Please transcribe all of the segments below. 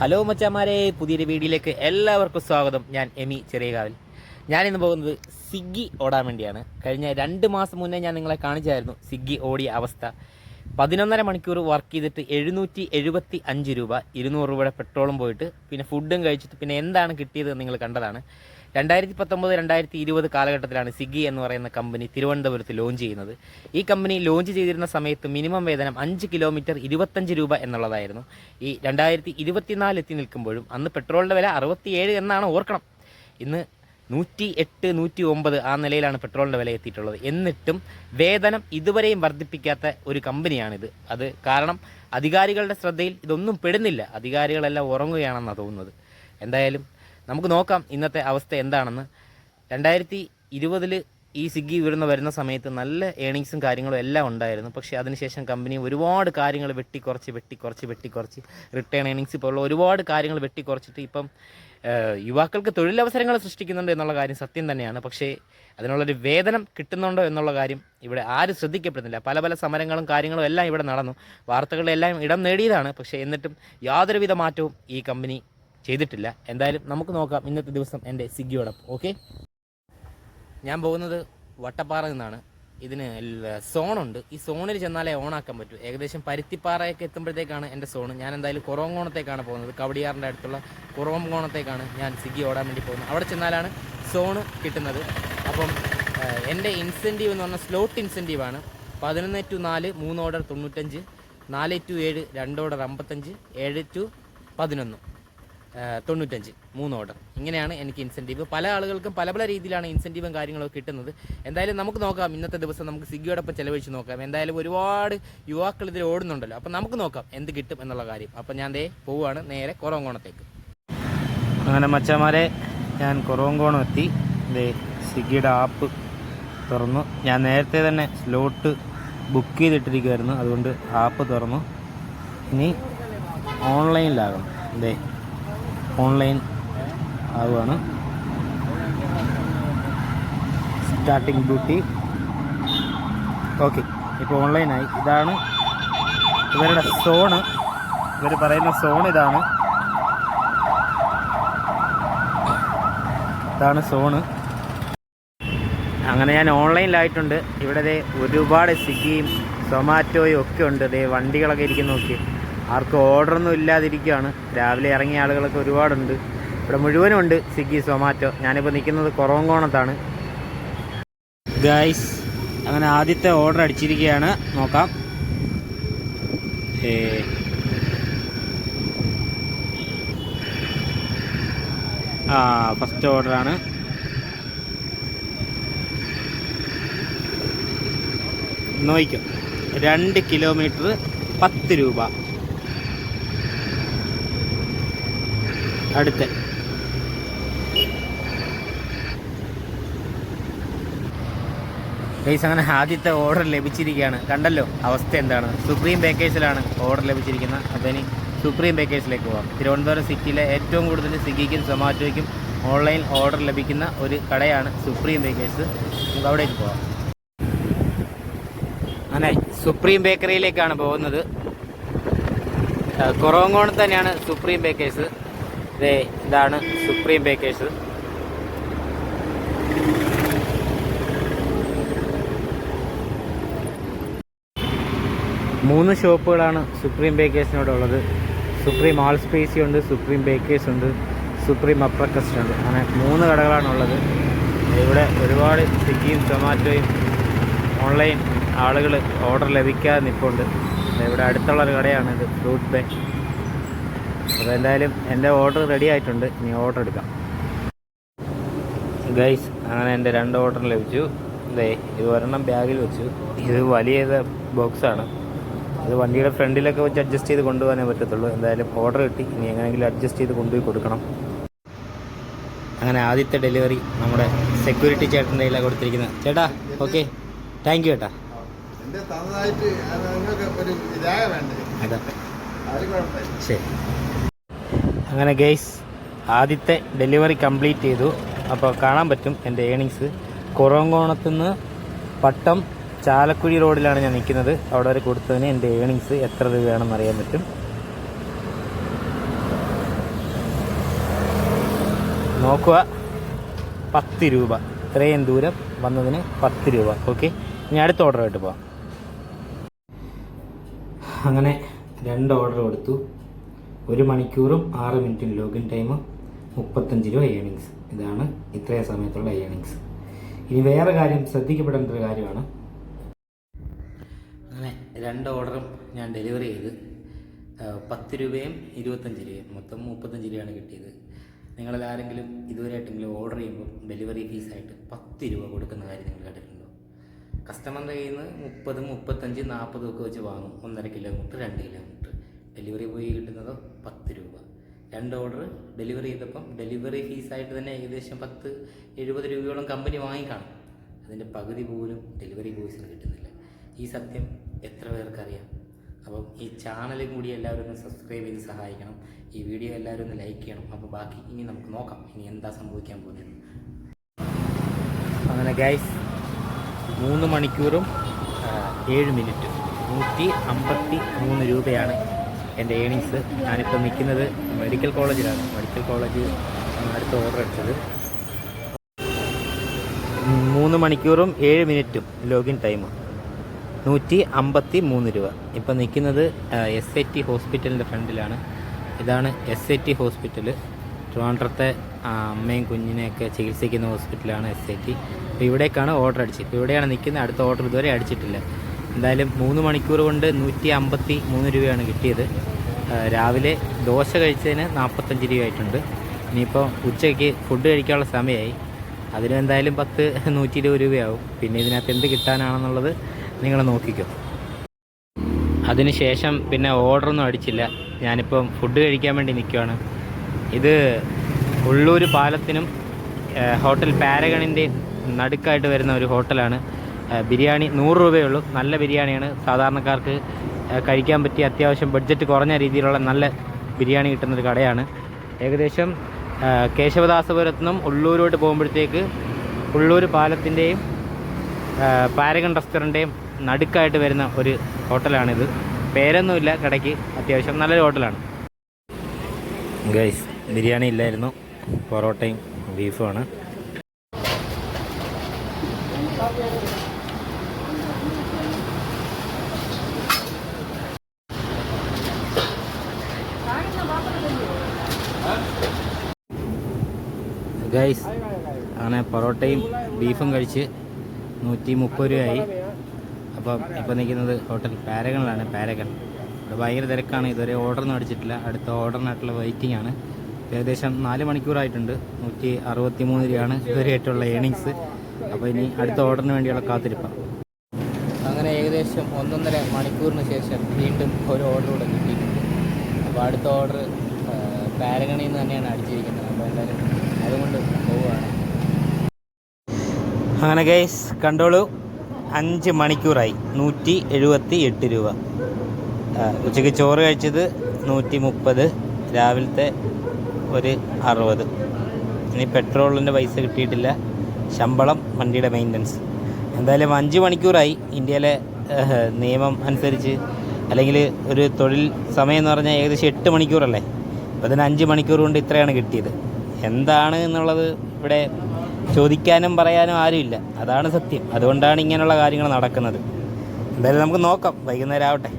Hello മച്ചാമാരെ പുതിയൊരു വീഡിയോയിലേക്ക് എല്ലാവർക്കും സ്വാഗതം. ഞാൻ എമി ചെറിയകാവിൽ. ഞാനിന്ന് പോകുന്നത് സിഗ്ഗി ഓടാൻ വേണ്ടിയാണ്. കഴിഞ്ഞ രണ്ട് മാസം മുന്നേ ഞാൻ നിങ്ങളെ കാണിച്ചായിരുന്നു സിഗ്ഗി ഓടിയ അവസ്ഥ. പതിനൊന്നര മണിക്കൂർ വർക്ക് ചെയ്തിട്ട് എഴുന്നൂറ്റി എഴുപത്തി അഞ്ച് രൂപ ഇരുന്നൂറ് രൂപയുടെ പെട്രോളും പോയിട്ട് പിന്നെ ഫുഡും കഴിച്ചിട്ട് പിന്നെ എന്താണ് കിട്ടിയത് നിങ്ങൾ കണ്ടതാണ്. രണ്ടായിരത്തി പത്തൊമ്പത് രണ്ടായിരത്തി ഇരുപത് കാലഘട്ടത്തിലാണ് സിഗി എന്ന് പറയുന്ന കമ്പനി തിരുവനന്തപുരത്ത് ലോഞ്ച് ചെയ്യുന്നത്. ഈ കമ്പനി ലോഞ്ച് ചെയ്തിരുന്ന സമയത്ത് മിനിമം വേതനം അഞ്ച് കിലോമീറ്റർ ഇരുപത്തഞ്ച് രൂപ എന്നുള്ളതായിരുന്നു. ഈ രണ്ടായിരത്തി ഇരുപത്തിനാല് എത്തി നിൽക്കുമ്പോഴും അന്ന് പെട്രോളിന്റെ വില അറുപത്തിയേഴ് എന്നാണ് ഓർക്കണം. ഇന്ന് നൂറ്റി എട്ട് നൂറ്റി ഒമ്പത് ആ നിലയിലാണ് പെട്രോളിന്റെ വില എത്തിയിട്ടുള്ളത്. എന്നിട്ടും വേതനം ഇതുവരെയും വർദ്ധിപ്പിക്കാത്ത ഒരു കമ്പനിയാണിത്. അത് കാരണം അധികാരികളുടെ ശ്രദ്ധയിൽ ഇതൊന്നും പെടുന്നില്ല. അധികാരികളെല്ലാം ഉറങ്ങുകയാണെന്നാണ് തോന്നുന്നത്. എന്തായാലും നമുക്ക് നോക്കാം ഇന്നത്തെ അവസ്ഥ എന്താണെന്ന്. രണ്ടായിരത്തി ഇരുപതിൽ ഈ സിഗ്ഗി വരുന്ന വരുന്ന സമയത്ത് നല്ല ഏണിങ്സും കാര്യങ്ങളും എല്ലാം ഉണ്ടായിരുന്നു. പക്ഷേ അതിനുശേഷം കമ്പനി ഒരുപാട് കാര്യങ്ങൾ വെട്ടിക്കുറച്ച് വെട്ടിക്കുറച്ച് വെട്ടിക്കുറച്ച്. റിട്ടേൺ ഏണിങ്സ് പോലുള്ള ഒരുപാട് കാര്യങ്ങൾ വെട്ടിക്കുറച്ചിട്ട് ഇപ്പം യുവാക്കൾക്ക് തൊഴിലവസരങ്ങൾ സൃഷ്ടിക്കുന്നുണ്ട് എന്നുള്ള കാര്യം സത്യം തന്നെയാണ്. പക്ഷേ അതിനുള്ളൊരു വേതനം കിട്ടുന്നുണ്ടോ എന്നുള്ള കാര്യം ഇവിടെ ആരും ശ്രദ്ധിക്കപ്പെടുന്നില്ല. പല പല സമരങ്ങളും കാര്യങ്ങളും എല്ലാം ഇവിടെ നടന്നു. വാർത്തകളിലെല്ലാം ഇടം നേടിയതാണ്. പക്ഷേ എന്നിട്ടും യാതൊരുവിധ മാറ്റവും ഈ കമ്പനി ചെയ്തിട്ടില്ല. എന്തായാലും നമുക്ക് നോക്കാം ഇന്നത്തെ ദിവസം എന്റെ സ്വിഗ്ഗിയോടൊപ്പം ഓക്കെ? ഞാൻ പോകുന്നത് വട്ടപ്പാറ നിന്നാണ്. ഇതിന് സോണുണ്ട്. ഈ സോണിൽ ചെന്നാലേ ഓണാക്കാൻ പറ്റൂ. ഏകദേശം പരുത്തിപ്പാറയൊക്കെ എത്തുമ്പോഴത്തേക്കാണ് എന്റെ സോണ്. ഞാൻ എന്തായാലും കുറവങ്കോണത്തേക്കാണ് പോകുന്നത്. കവടിയാറിന്റെ അടുത്തുള്ള കുറവങ്കോണത്തേക്കാണ് ഞാൻ സ്വിഗ്ഗി ഓടാൻ വേണ്ടി പോകുന്നത്. അവിടെ ചെന്നാലാണ് സോണ് കിട്ടുന്നത്. അപ്പം എന്റെ ഇൻസെന്റീവ് എന്ന് പറഞ്ഞാൽ സ്ലോട്ട് ഇൻസെന്റീവാണ് പതിനൊന്ന് ടു നാല് മൂന്ന് ഓർഡർ തൊണ്ണൂറ്റഞ്ച് നാല് ടു ഏഴ് രണ്ട് ഓർഡർ അമ്പത്തഞ്ച് ഏഴ് ടു പതിനൊന്ന്. തൊണ്ണൂറ്റഞ്ച് മൂന്ന് ഓർഡർ ഇങ്ങനെയാണ് എനിക്ക് ഇൻസെന്റീവ് പല ആളുകൾക്കും പല പല രീതിയിലാണ് ഇൻസെന്റീവും കാര്യങ്ങളൊക്കെ കിട്ടുന്നത്. എന്തായാലും നമുക്ക് നോക്കാം. ഇന്നത്തെ ദിവസം നമുക്ക് സ്വിഗ്ഗിയോടൊപ്പം ചെലവഴിച്ച് നോക്കാം. എന്തായാലും ഒരുപാട് യുവാക്കൾ ഇതിൽ ഓടുന്നുണ്ടല്ലോ. അപ്പം നമുക്ക് നോക്കാം എന്ത് കിട്ടും എന്നുള്ള കാര്യം. അപ്പം ഞാൻ ദേ പോവുകയാണ് നേരെ കുറവങ്കോണത്തേക്ക് അങ്ങനെ മച്ചാമാരെ ഞാൻ കുറവങ്കോണം എത്തി ദേ സ്വിഗ്ഗിയുടെ ആപ്പ് തുറന്നു. ഞാൻ നേരത്തെ തന്നെ സ്ലോട്ട് ബുക്ക് ചെയ്തിട്ടിരിക്കുമായിരുന്നു അതുകൊണ്ട് ആപ്പ് തുറന്നു. ഇനി ഓൺലൈനിലാകണം ദേ ഓൺലൈൻ ആവുകയാണ്. സ്റ്റാർട്ടിങ് ഡ്യൂട്ടി ഓക്കെ ഇപ്പോൾ ഓൺലൈനായി ഇതാണ് ഇവരുടെ സോണ് ഇവർ പറയുന്ന സോൺ ഇതാണ്. ഇതാണ് സോണ് അങ്ങനെ ഞാൻ ഓൺലൈനിലായിട്ടുണ്ട് ഇവിടെ ഒരുപാട് സ്വിഗ്ഗിയും സൊമാറ്റോയും ഒക്കെ ഉണ്ട്. ദേ വണ്ടികളൊക്കെ ഇരിക്കുന്ന നോക്കി ആർക്കും ഓർഡറൊന്നും ഇല്ലാതിരിക്കുകയാണ് രാവിലെ ഇറങ്ങിയ ആളുകളൊക്കെ ഒരുപാടുണ്ട്. ഇവിടെ മുഴുവനും ഉണ്ട് സ്വിഗ്ഗി സൊമാറ്റോ. ഞാനിപ്പോൾ നിൽക്കുന്നത് കുറവങ്കോണത്താണ് ഗൈസ് അങ്ങനെ ആദ്യത്തെ ഓർഡർ അടിച്ചിരിക്കുകയാണ്. നോക്കാം. ഏ. ആ ഫസ്റ്റ് ഓർഡറാണ്. നോയിക്കും. രണ്ട് കിലോമീറ്റർ പത്ത് രൂപ. അടുത്ത. ഗൈസ് അങ്ങനെ ആദ്യത്തെ ഓർഡർ ലഭിച്ചിരിക്കുകയാണ്. കണ്ടല്ലോ അവസ്ഥ എന്താണ്? സുപ്രീം ബേക്കേഴ്സിലാണ് ഓർഡർ ലഭിച്ചിരിക്കുന്നത്. അപ്പോൾ ഇനി സുപ്രീം ബേക്കേഴ്സിലേക്ക് പോകാം തിരുവനന്തപുരം സിറ്റിയിലെ ഏറ്റവും കൂടുതൽ സ്വിഗ്ഗിക്കും സൊമാറ്റോയ്ക്കും ഓൺലൈൻ ഓർഡർ ലഭിക്കുന്ന ഒരു കടയാണ് സുപ്രീം ബേക്കേഴ്സ് നമുക്ക് അവിടേക്ക് പോകാം അങ്ങനെ സുപ്രീം ബേക്കറിയിലേക്കാണ് പോകുന്നത്. കുറവങ്കോണം തന്നെയാണ് സുപ്രീം ബേക്കേഴ്സ് ഇതേ ഇതാണ് സുപ്രീം ബേക്കേഴ്സ് മൂന്ന് ഷോപ്പുകളാണ് സുപ്രീം ബേക്കേഴ്സിനോട് ഉള്ളത്. സുപ്രീം ആൾ സ്പേസി ഉണ്ട് സുപ്രീം ബേക്കേഴ്സ് ഉണ്ട് സുപ്രീം അപ്രക്കസ്റ്റ് ഉണ്ട്. അങ്ങനെ മൂന്ന് കടകളാണ് ഉള്ളത്. ഇവിടെ ഒരുപാട് സ്വിഗ്ഗിയും സൊമാറ്റോയും ഓൺലൈൻ ആളുകൾ ഓർഡർ ലഭിക്കാതെ നിൽപ്പുണ്ട് ഇവിടെ അടുത്തുള്ള ഒരു കടയാണ് ഫ്രൂട്ട് ബേ അപ്പോൾ എന്തായാലും എന്റെ ഓർഡർ റെഡി ആയിട്ടുണ്ട്. ഇനി ഓർഡർ എടുക്കാം. ഗൈസ് അങ്ങനെ എന്റെ രണ്ട് ഓർഡർ ലഭിച്ചു. ദേ ഇത് ഒരെണ്ണം ബാഗിൽ വെച്ചു. ഇത് വലിയ ബോക്സാണ് അത് വണ്ടിയുടെ ഫ്രണ്ടിലൊക്കെ വെച്ച് അഡ്ജസ്റ്റ് ചെയ്ത് കൊണ്ടുപോകാനേ പറ്റത്തുള്ളൂ. എന്തായാലും ഓർഡർ കിട്ടി. ഇനി എങ്ങനെയെങ്കിലും അഡ്ജസ്റ്റ് ചെയ്ത് കൊണ്ടുപോയി കൊടുക്കണം. അങ്ങനെ ആദ്യത്തെ ഡെലിവറി നമ്മുടെ സെക്യൂരിറ്റി ചേട്ടന്റെ കയ്യിലാണ് കൊടുത്തിരിക്കുന്നത്. ചേട്ടാ ഓക്കെ താങ്ക് യു ചേട്ടാ. അത് ശരി. അങ്ങനെ ഗെയ്സ് ആദ്യത്തെ ഡെലിവറി കംപ്ലീറ്റ് ചെയ്തു. അപ്പോൾ കാണാൻ പറ്റും എന്റെ ഏണിങ്സ് കുറവങ്കോണത്തുനിന്ന് പട്ടം ചാലക്കുഴി റോഡിലാണ് ഞാൻ നിൽക്കുന്നത്. അവിടെ വരെ കൊടുത്തതിന് എന്റെ ഏണിങ്സ് എത്ര രൂപയാണെന്ന് അറിയാൻ പറ്റും. നോക്കുക. പത്ത് രൂപ. ഇത്രയും ദൂരം വന്നതിന് പത്ത് രൂപ. ഓക്കെ ഇനി അടുത്ത ഓർഡർ ആയിട്ട് പോവാം. അങ്ങനെ രണ്ട് ഓർഡർ കൊടുത്തു. ഒരു മണിക്കൂറും ആറ് മിനിറ്റും ലോഗിൻ ടൈം മുപ്പത്തഞ്ച് രൂപ ഏണിങ്സ് ഇതാണ് ഇത്രയും സമയത്തുള്ള ഏണിങ്സ് ഇനി വേറെ കാര്യം ശ്രദ്ധിക്കപ്പെടേണ്ട ഒരു കാര്യമാണ്. അങ്ങനെ രണ്ട് ഓർഡറും ഞാൻ ഡെലിവറി ചെയ്ത് പത്ത് രൂപയും ഇരുപത്തഞ്ച് രൂപയും മൊത്തം മുപ്പത്തഞ്ച് രൂപയാണ് കിട്ടിയത്. നിങ്ങളിൽ ആരെങ്കിലും ഇതുവരെയായിട്ടെങ്കിലും ഓർഡർ ചെയ്യുമ്പോൾ ഡെലിവറി ഫീസായിട്ട് പത്ത് രൂപ കൊടുക്കുന്ന കാര്യം നിങ്ങൾ കണ്ടിട്ടുണ്ടോ? കസ്റ്റമറിന്റെ കയ്യിൽ നിന്ന് മുപ്പത് മുപ്പത്തഞ്ച് നാൽപ്പതും ഒക്കെ വെച്ച് വാങ്ങും. ഒന്നര കിലോമീറ്റർ രണ്ട് കിലോമീറ്റർ ഡെലിവറി ബോയ് കിട്ടുന്നത് പത്ത് രൂപ. രണ്ട് ഓർഡർ ഡെലിവറി ചെയ്തപ്പം ഡെലിവറി ഫീസായിട്ട് തന്നെ ഏകദേശം പത്ത് എഴുപത് രൂപയോളം കമ്പനി വാങ്ങിക്കാണും. അതിന്റെ പകുതി പോലും ഡെലിവറി ബോയ്സിന് കിട്ടുന്നില്ല. ഈ സത്യം എത്ര പേർക്കറിയാം? അപ്പം ഈ ചാനലും കൂടി എല്ലാവരും ഒന്ന് സബ്സ്ക്രൈബ് ചെയ്ത് സഹായിക്കണം. ഈ വീഡിയോ എല്ലാവരും ഒന്ന് ലൈക്ക് ചെയ്യണം. അപ്പോൾ ബാക്കി ഇനി നമുക്ക് നോക്കാം. ഇനി എന്താ സംഭവിക്കാൻ പോകുന്നത്. അങ്ങനെ ഗൈസ് മൂന്ന് മണിക്കൂറും ഏഴ് മിനിറ്റും. നൂറ്റി അമ്പത്തി മൂന്ന് രൂപയാണ് എന്റെ ഏണിങ്സ് ഞാനിപ്പോൾ നിൽക്കുന്നത് മെഡിക്കൽ കോളേജിലാണ് മെഡിക്കൽ കോളേജ് അടുത്ത് ഓർഡർ ഉം, മൂന്ന് മണിക്കൂറും ഏഴ് മിനിറ്റും ലോഗിൻ ടൈം നൂറ്റി അമ്പത്തി മൂന്ന് രൂപ. ഇപ്പം നിൽക്കുന്നത് എസ് ഐ ടി ഹോസ്പിറ്റലിന്റെ ഫ്രണ്ടിലാണ്. ഇതാണ് എസ് ഐ ടി ഹോസ്പിറ്റൽ ട്രിവാൻഡ്രത്തെ അമ്മയും കുഞ്ഞിനെയൊക്കെ ചികിത്സിക്കുന്ന ഹോസ്പിറ്റലാണ് എസ് ഐ ടി അപ്പോൾ ഇവിടേക്കാണ് ഓർഡർ അടിച്ചത്. ഇപ്പോൾ ഇവിടെയാണ് നിൽക്കുന്നത്. അടുത്ത ഓർഡർ ഇതുവരെ അടിച്ചിട്ടില്ല. എന്തായാലും മൂന്ന് മണിക്കൂർ കൊണ്ട് നൂറ്റി അമ്പത്തി മൂന്ന് രൂപയാണ് കിട്ടിയത്. രാവിലെ ദോശ കഴിച്ചതിന് നാൽപ്പത്തഞ്ച് രൂപയായിട്ടുണ്ട്. ഇനിയിപ്പോൾ ഉച്ചയ്ക്ക് ഫുഡ് കഴിക്കാനുള്ള സമയമായി. അതിന് എന്തായാലും പത്ത് നൂറ്റി ഇരുപത് രൂപയാവും. പിന്നെ ഇതിനകത്ത് എന്ത് കിട്ടാനാണെന്നുള്ളത് നിങ്ങൾ നോക്കിക്കോ. അതിനുശേഷം പിന്നെ ഓർഡറൊന്നും അടിച്ചില്ല. ഞാനിപ്പം ഫുഡ് കഴിക്കാൻ വേണ്ടി നിൽക്കുകയാണ് ഇത് ഉള്ളൂർ പാലത്തിനും ഹോട്ടൽ പാരഗണിന്റെ നടുക്കായിട്ട് വരുന്ന ഒരു ഹോട്ടലാണ് ബിരിയാണി നൂറ് രൂപയേ ഉള്ളൂ നല്ല ബിരിയാണിയാണ്. സാധാരണക്കാർക്ക് കഴിക്കാൻ പറ്റിയ അത്യാവശ്യം ബഡ്ജറ്റ് കുറഞ്ഞ രീതിയിലുള്ള നല്ല ബിരിയാണി കിട്ടുന്നൊരു കടയാണ്. ഏകദേശം കേശവദാസപുരത്തു നിന്നും ഉള്ളൂരോട്ട് പോകുമ്പോഴത്തേക്ക് ഉള്ളൂർ പാലത്തിന്റെയും പാരഗൺ റെസ്റ്റോറന്റേയും നടുക്കായിട്ട് വരുന്ന ഒരു ഹോട്ടലാണിത്. പേരൊന്നുമില്ല കടയ്ക്ക്. അത്യാവശ്യം നല്ലൊരു ഹോട്ടലാണ്. ഗൈസ് ബിരിയാണി ഇല്ലായിരുന്നു. പൊറോട്ടയും ബീഫുമാണ്. ഗൈസ് അങ്ങനെ പൊറോട്ടയും ബീഫും കഴിച്ച് നൂറ്റി മുപ്പത് രൂപയായി. അപ്പം ഇപ്പം നിൽക്കുന്നത് ഹോട്ടൽ പാരഗണിലാണ് പാരഗൺ. ഇവിടെ ഭയങ്കര തിരക്കാണ്. ഇതുവരെ ഓർഡറൊന്നും അടിച്ചിട്ടില്ല. അടുത്ത ഓർഡറിനായിട്ടുള്ള വെയിറ്റിംഗ് ആണ്. ഏകദേശം നാല് മണിക്കൂറായിട്ടുണ്ട്. നൂറ്റി അറുപത്തി മൂന്ന് രൂപയാണ് ഇതുവരെയായിട്ടുള്ള ഏണിങ്സ് അപ്പോൾ ഇനി അടുത്ത ഓർഡറിന് വേണ്ടിയുള്ള കാത്തിരിപ്പാണ് അങ്ങനെ ഏകദേശം ഒന്നൊന്നര മണിക്കൂറിന് ശേഷം വീണ്ടും ഒരു ഓർഡർ കൂടെ കിട്ടിയിട്ടുണ്ട്. അപ്പോൾ അടുത്ത ഓർഡർ പാരഗണിൽ നിന്ന് തന്നെയാണ് അടിച്ചിരിക്കുന്നത്. അപ്പോൾ എന്തായാലും അതുകൊണ്ട് പോവുകയാണ്. അങ്ങനെ ഗൈസ് കണ്ടോളൂ. അഞ്ച് മണിക്കൂറായി. നൂറ്റി എഴുപത്തി എട്ട് രൂപ. ഉച്ചയ്ക്ക് ചോറ് കഴിച്ചത് നൂറ്റി മുപ്പത് രാവിലത്തെ ഒരു അറുപത്. ഇനി പെട്രോളിന്റെ പൈസ കിട്ടിയിട്ടില്ല. ശമ്പളം വണ്ടിയുടെ മെയിന്റനൻസ് എന്തായാലും അഞ്ച് മണിക്കൂറായി. ഇന്ത്യയിലെ നിയമം അനുസരിച്ച് അല്ലെങ്കിൽ ഒരു തൊഴിൽ സമയം എന്ന് പറഞ്ഞാൽ ഏകദേശം എട്ട് മണിക്കൂറല്ലേ? അപ്പോൾ അതിന് അഞ്ച് മണിക്കൂർ കൊണ്ട് ഇത്രയാണ് കിട്ടിയത്. എന്താണ് എന്നുള്ളത് ഇവിടെ ചോദിക്കാനും പറയാനും ആരുമില്ല. അതാണ് സത്യം. അതുകൊണ്ടാണ് ഇങ്ങനെയുള്ള കാര്യങ്ങൾ നടക്കുന്നത്. എന്തായാലും നമുക്ക് നോക്കാം. വൈകുന്നേരം ആവട്ടെ.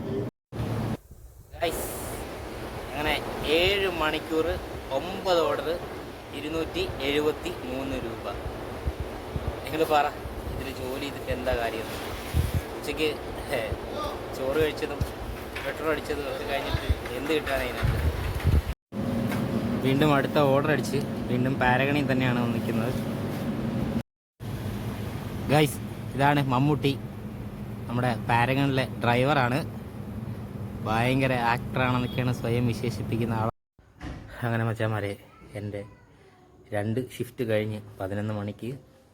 അങ്ങനെ ഏഴ് മണിക്കൂർ ഒമ്പത് ഓർഡർ ഇരുന്നൂറ്റി എഴുപത്തി മൂന്ന് രൂപ. നിങ്ങൾ പറ ഇതിൽ ജോലി ചെയ്തിട്ട് എന്താ കാര്യം? ഉച്ചയ്ക്ക് ചോറ് കഴിച്ചതും പെട്രോൾ അടിച്ചതും ഒക്കെ കഴിഞ്ഞിട്ട് എന്ത് അതിനകത്ത് വീണ്ടും അടുത്ത ഓർഡർ അടിച്ച് വീണ്ടും പാരഗണിൽ തന്നെയാണ് നിൽക്കുന്നത്. ഗൈസ് ഇതാണ് മമ്മൂട്ടി. നമ്മുടെ പാരഗണിലെ ഡ്രൈവറാണ് ഭയങ്കര ആക്ടറാണെന്നൊക്കെയാണ് സ്വയം വിശേഷിപ്പിക്കുന്ന ആൾ അങ്ങനെ മച്ചാമാരെ എന്റെ രണ്ട് ഷിഫ്റ്റ് കഴിഞ്ഞ് പതിനൊന്ന് മണിക്ക്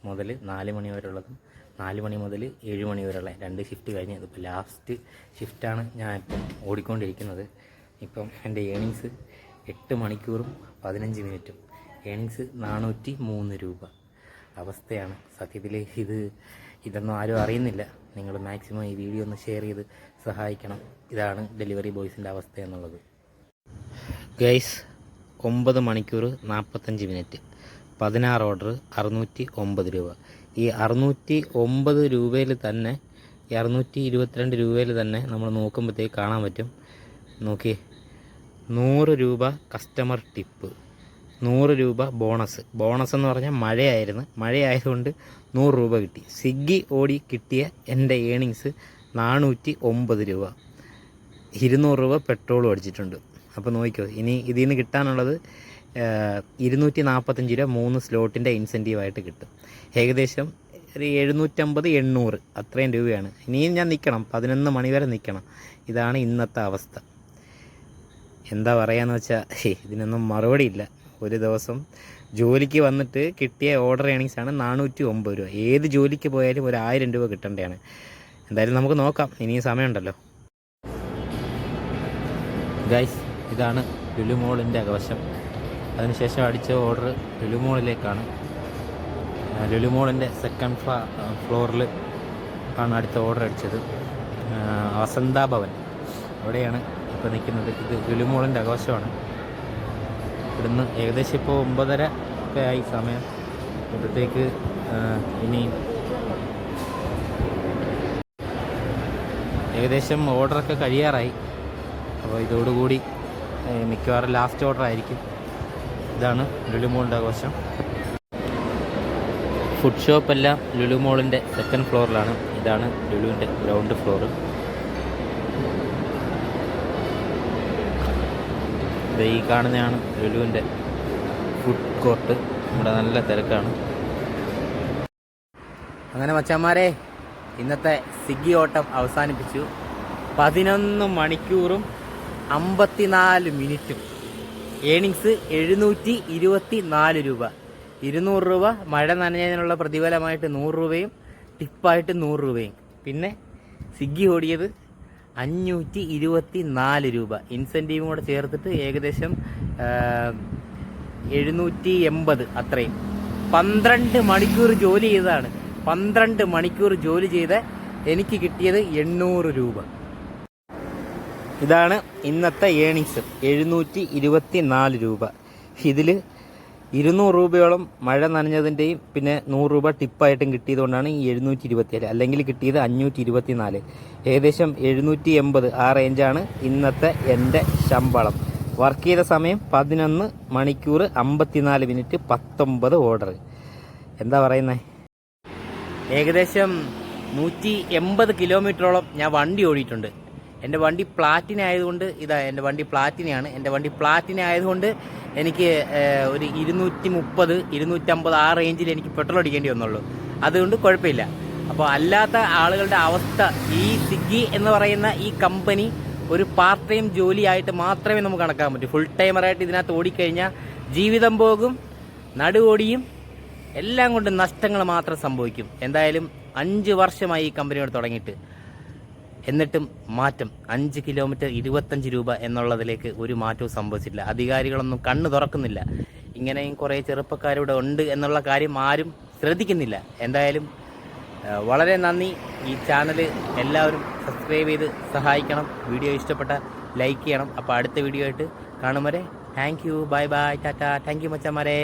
മുതൽ നാല് മണി വരെയുള്ളതും നാല് മണി മുതൽ ഏഴ് മണി വരെയുള്ള രണ്ട് ഷിഫ്റ്റ് കഴിഞ്ഞ് ഇതിപ്പോൾ ലാസ്റ്റ് ഷിഫ്റ്റാണ് ഞാൻ ഇപ്പം ഓടിക്കൊണ്ടിരിക്കുന്നത്. ഇപ്പം എന്റെ ഏണിങ്സ് എട്ട് മണിക്കൂറും പതിനഞ്ച് മിനിറ്റും. ഏണിങ്സ് നാനൂറ്റി മൂന്ന് രൂപ. അവസ്ഥയാണ് സത്യത്തിൽ ഇത് ഇതൊന്നും ആരും അറിയുന്നില്ല. നിങ്ങൾ മാക്സിമം ഈ വീഡിയോ ഒന്ന് ഷെയർ ചെയ്ത് സഹായിക്കണം. ഇതാണ് ഡെലിവറി ബോയ്സിന്റെ അവസ്ഥ എന്നുള്ളത്. ഗൈസ് ഒമ്പത് മണിക്കൂർ നാൽപ്പത്തഞ്ച് മിനിറ്റ്. പതിനാറ് ഓർഡർ അറുന്നൂറ്റി ഒമ്പത് രൂപ. ഈ അറുന്നൂറ്റി ഒമ്പത് രൂപയിൽ തന്നെ ഈ അറുന്നൂറ്റി ഇരുപത്തിരണ്ട് രൂപയിൽ തന്നെ നമ്മൾ നോക്കുമ്പോഴത്തേക്ക് കാണാൻ പറ്റും. നോക്കിയേ. നൂറ് രൂപ കസ്റ്റമർ ടിപ്പ് നൂറ് രൂപ ബോണസ് ബോണസ് എന്ന് പറഞ്ഞാൽ മഴയായിരുന്നു. മഴയായതുകൊണ്ട് നൂറ് രൂപ കിട്ടി. സ്വിഗ്ഗി ഓടി കിട്ടിയ എന്റെ ഏണിങ്സ് നാനൂറ്റി ഒമ്പത് രൂപ. ഇരുന്നൂറ് രൂപ പെട്രോൾ അടിച്ചിട്ടുണ്ട്. അപ്പോൾ നോക്കിക്കോ ഇനി ഇതിൽ നിന്ന് കിട്ടാനുള്ളത് ഇരുന്നൂറ്റി നാൽപ്പത്തഞ്ച് രൂപ മൂന്ന് സ്ലോട്ടിന്റെ ഇൻസെന്റീവായിട്ട് കിട്ടും. ഏകദേശം ഒരു എഴുന്നൂറ്റമ്പത് എണ്ണൂറ് അത്രയും രൂപയാണ്. ഇനിയും ഞാൻ നിൽക്കണം പതിനൊന്ന് മണി വരെ നിൽക്കണം ഇതാണ് ഇന്നത്തെ അവസ്ഥ. എന്താ പറയാന്ന് വെച്ചാൽ ഇതിനൊന്നും മറുപടി ഇല്ല ഒരു ദിവസം ജോലിക്ക് വന്നിട്ട് കിട്ടിയ ഓർഡർ ഏണിങ്സ് ആണ് നാനൂറ്റി ഒമ്പത് രൂപ. ഏത് ജോലിക്ക് പോയാലും ഒരു ആയിരം രൂപ കിട്ടേണ്ടതാണ് എന്തായാലും നമുക്ക് നോക്കാം. ഇനിയും സമയമുണ്ടല്ലോ. ഗൈസ് ഇതാണ് ലുലുമോളിന്റെ അകവശം അതിനുശേഷം അടിച്ച ഓർഡർ ലുലുമോളിലേക്കാണ്. ലുലുമോളിന്റെ സെക്കൻഡ് ഫ്ലാ ഫ്ലോറിൽ ആണ് അടുത്ത ഓർഡർ അടിച്ചത്. വസന്താഭവൻ ഭവൻ. അവിടെയാണ് ഇപ്പോൾ നിൽക്കുന്നത്. ഇത് ലുലുമോളിന്റെ ആഘോഷമാണ്. ഇവിടുന്ന് ഏകദേശം ഇപ്പോൾ ഒമ്പതര ഒക്കെ ആയി സമയം. ഇവിടത്തേക്ക് ഇനി ഏകദേശം ഓർഡറൊക്കെ കഴിയാറായി. അപ്പോൾ ഇതോടുകൂടി മിക്കവാറും ലാസ്റ്റ് ഓർഡർ ആയിരിക്കും. ഇതാണ് ലുലുമോളിന്റെ ആഘോഷം. ഫുഡ് ഷോപ്പ് ഷോപ്പെല്ലാം ലുലുമോളിന്റെ സെക്കൻഡ് ഫ്ലോറിലാണ് ഇതാണ് ലുലുവിന്റെ ഗ്രൗണ്ട് ഫ്ലോർ ഈ കാണുന്നതാണ് ലുലുവിന്റെ ഫുഡ് കോർട്ട് ഇവിടെ നല്ല തിരക്കാണ്. അങ്ങനെ മച്ചന്മാരെ ഇന്നത്തെ സിഗ്ഗി ഓട്ടം അവസാനിപ്പിച്ചു. പതിനൊന്ന് മണിക്കൂറും അമ്പത്തിനാല് മിനിറ്റും. ഏണിങ്സ് എഴുന്നൂറ്റി ഇരുപത്തി നാല് രൂപ. ഇരുന്നൂറ് രൂപ മഴ നനഞ്ഞതിനുള്ള പ്രതിഫലമായിട്ട് നൂറ് രൂപയും ടിപ്പായിട്ട് നൂറ് രൂപയും. പിന്നെ സിഗ്ഗി ഓടിയത് അഞ്ഞൂറ്റി ഇരുപത്തി നാല് രൂപ ഇൻസെന്റീവും കൂടെ ചേർത്തിട്ട് ഏകദേശം എഴുന്നൂറ്റി എൺപത് അത്രയും. പന്ത്രണ്ട് മണിക്കൂർ ജോലി ചെയ്തതാണ്. പന്ത്രണ്ട് മണിക്കൂർ ജോലി ചെയ്ത് എനിക്ക് കിട്ടിയത് എണ്ണൂറ് രൂപ. ഇതാണ് ഇന്നത്തെ ഏണിങ്സ് എഴുന്നൂറ്റി ഇരുപത്തി നാല് രൂപ. ഇതിൽ ഇരുന്നൂറ് രൂപയോളം മഴ നനഞ്ഞതിന്റെയും പിന്നെ നൂറ് രൂപ ടിപ്പായിട്ടും കിട്ടിയതുകൊണ്ടാണ് ഈ എഴുന്നൂറ്റി ഇരുപത്തിയേഴ് അല്ലെങ്കിൽ കിട്ടിയത് അഞ്ഞൂറ്റി ഇരുപത്തി നാല് ഏകദേശം എഴുന്നൂറ്റി എൺപത് ആ റേഞ്ചാണ് ഇന്നത്തെ എന്റെ ശമ്പളം. വർക്ക് ചെയ്ത സമയം പതിനൊന്ന് മണിക്കൂർ അമ്പത്തിനാല് മിനിറ്റ് പത്തൊമ്പത് ഓർഡർ. എന്താ പറയുന്നത് ഏകദേശം നൂറ്റി എൺപത് കിലോമീറ്ററോളം ഞാൻ വണ്ടി ഓടിയിട്ടുണ്ട്. എന്റെ വണ്ടി പ്ലാറ്റിന ആയതുകൊണ്ട് ഇതാ എന്റെ വണ്ടി പ്ലാറ്റിനയാണ് എന്റെ വണ്ടി പ്ലാറ്റിന ആയതുകൊണ്ട് എനിക്ക് ഒരു ഇരുന്നൂറ്റി മുപ്പത് ഇരുന്നൂറ്റമ്പത് ആ റേഞ്ചിൽ എനിക്ക് പെട്രോൾ അടിക്കേണ്ടി വന്നുള്ളൂ. അതുകൊണ്ട് കുഴപ്പമില്ല. അപ്പോൾ അല്ലാത്ത ആളുകളുടെ അവസ്ഥ ഈ സിഗ്ഗി എന്ന് പറയുന്ന ഈ കമ്പനി ഒരു പാർട്ട് ടൈം ജോലിയായിട്ട് മാത്രമേ നമുക്ക് കണക്കാൻ പറ്റൂ. ഫുൾ ടൈമറായിട്ട് ഇതിനകത്ത് ഓടിക്കഴിഞ്ഞാൽ ജീവിതം പോകും നടുവോടിയും എല്ലാം കൊണ്ട് നഷ്ടങ്ങൾ മാത്രം സംഭവിക്കും. എന്തായാലും അഞ്ച് വർഷമായി ഈ കമ്പനിയോട് തുടങ്ങിയിട്ട്. എന്നിട്ടും മാറ്റം അഞ്ച് കിലോമീറ്റർ ഇരുപത്തഞ്ച് രൂപ എന്നുള്ളതിലേക്ക് ഒരു മാറ്റവും സംഭവിച്ചിട്ടില്ല. അധികാരികളൊന്നും കണ്ണു തുറക്കുന്നില്ല. ഇങ്ങനെയും കുറേ ചെറുപ്പക്കാരിവിടെ ഉണ്ട് എന്നുള്ള കാര്യം ആരും ശ്രദ്ധിക്കുന്നില്ല. എന്തായാലും വളരെ നന്ദി. ഈ ചാനൽ എല്ലാവരും സബ്സ്ക്രൈബ് ചെയ്ത് സഹായിക്കണം. വീഡിയോ ഇഷ്ടപ്പെട്ട ലൈക്ക് ചെയ്യണം. അപ്പോൾ അടുത്ത വീഡിയോ ആയിട്ട് കാണും വരെ. Thank you bye bye tata thank you മച്ചന്മാരെ.